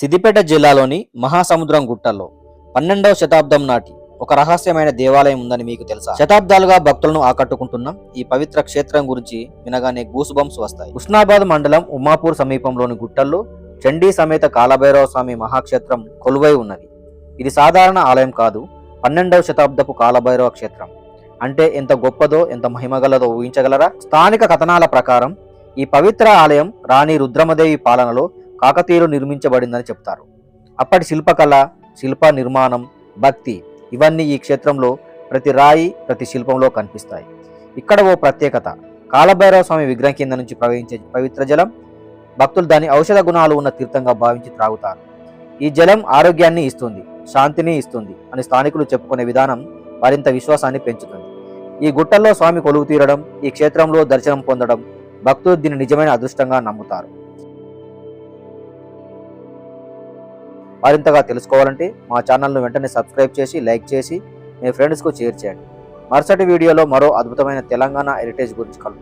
సిద్దిపేట జిల్లాలోని మహాసముద్రం గుట్టల్లో పన్నెండవ శతాబ్దం నాటి ఒక రహస్యమైన దేవాలయం ఉందని మీకు తెలుసా? శతాబ్దాలుగా భక్తులను ఆకట్టుకుంటున్న. ఈ పవిత్ర క్షేత్రం గురించి వినగానే గూసుబంప్స్ వస్తాయి. ఉస్నాబాద్ మండలం ఉమాపూర్ సమీపంలోని గుట్టల్లో చండీ సమేత కాలభైరవ స్వామి మహాక్షేత్రం కొలువై ఉన్నది. ఇది సాధారణ ఆలయం కాదు పన్నెండవ శతాబ్దపు కాలభైరవ క్షేత్రం. అంటే ఎంత గొప్పదో ఎంత మహిమగలదో ఊహించగలరా? స్థానిక కథనాల ప్రకారం ఈ పవిత్ర ఆలయం రాణి రుద్రమదేవి పాలనలో కాకతీయులు నిర్మించబడిందని చెప్తారు. అప్పటి శిల్పకళ శిల్ప నిర్మాణం భక్తి ఇవన్నీ ఈ క్షేత్రంలో ప్రతి రాయి ప్రతి శిల్పంలో కనిపిస్తాయి. ఇక్కడ ఓ ప్రత్యేకత కాలభైరవ స్వామి విగ్రహం కింద నుంచి ప్రవహించే పవిత్ర జలం భక్తులు దాని ఔషధ గుణాలు ఉన్న తీర్థంగా భావించి త్రాగుతారు. ఈ జలం ఆరోగ్యాన్ని ఇస్తుంది శాంతిని ఇస్తుంది అని స్థానికులు చెప్పుకునే విధానం మరింత విశ్వాసాన్ని పెంచుతుంది. ఈ గుట్టల్లో స్వామి కొలువు తీరడం ఈ క్షేత్రంలో దర్శనం పొందడం భక్తులు దీన్ని నిజమైన అదృష్టంగా నమ్ముతారు. మరింతగా తెలుసుకోవాలంటే మా ఛానల్ను వెంటనే సబ్స్క్రైబ్ చేసి లైక్ చేసి మీ ఫ్రెండ్స్కు షేర్ చేయండి. మరుసటి వీడియోలో మరో అద్భుతమైన తెలంగాణ హెరిటేజ్ గురించి కలుద్దాం.